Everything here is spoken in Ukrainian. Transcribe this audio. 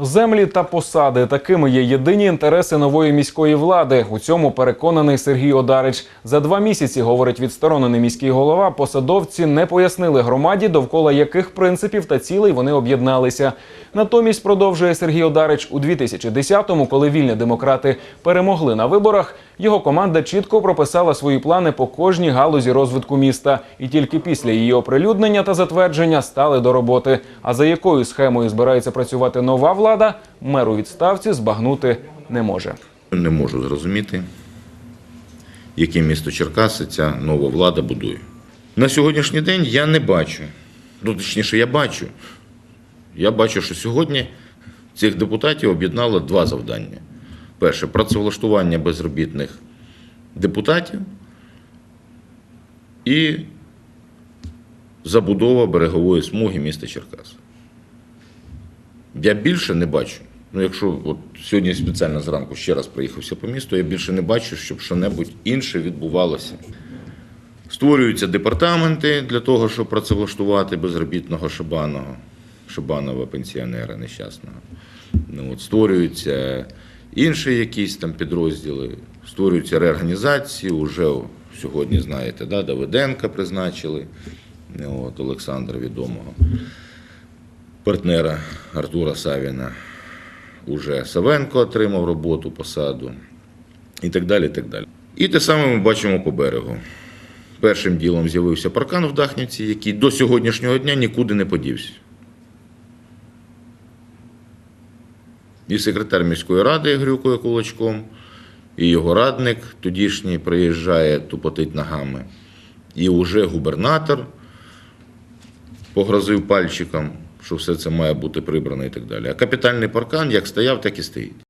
Землі та посади такими є єдині інтереси нової міської влади. У цьому переконаний Сергій Одарич. За два місяці, говорить відсторонений міський голова, посадовці не пояснили громаді, довкола яких принципів та цілей вони об'єдналися. Натомість продовжує Сергій Одарич у 2010-му, коли вільні демократи перемогли на виборах. Його команда чітко прописала свої плани по кожній галузі розвитку міста, і тільки після її оприлюднення та затвердження стали до роботи. А за якою схемою збирається працювати нова влада, мер у відставці збагнути не може. Не можу зрозуміти, яке місто Черкаси ця нова влада будує. На сьогоднішній день я не бачу. Ну, точніше, я бачу. Я бачу, що сьогодні цих депутатів об'єднало два завдання. Перше працевлаштування безробітних депутатів і забудова берегової смуги міста Черкас. Я більше не бачу. Ну, якщо от сьогодні спеціально зранку ще раз проїхався по місту, я більше не бачу, щоб що-небудь інше відбувалося. Створюються департаменти для того, щоб працевлаштувати безробітного Шабаного, Шабанова пенсіонера нещасного. Ну, от, створюються інші якісь там підрозділи, створюються реорганізації. Уже сьогодні, знаєте, да, Давиденка призначили, ну, от, Олександра відомого партнера Артура Савіна. Уже Савенко отримав роботу, посаду і так далі. І так далі. І те саме ми бачимо по берегу. Першим ділом з'явився паркан в Дахнівці, який до сьогоднішнього дня нікуди не подівся. І секретар міської ради Грюкою кулачком, і його радник тодішній приїжджає тупотить ногами. І вже губернатор погрозив пальчиком, що все це має бути прибрано і так далі. А капітальний паркан як стояв, так і стоїть.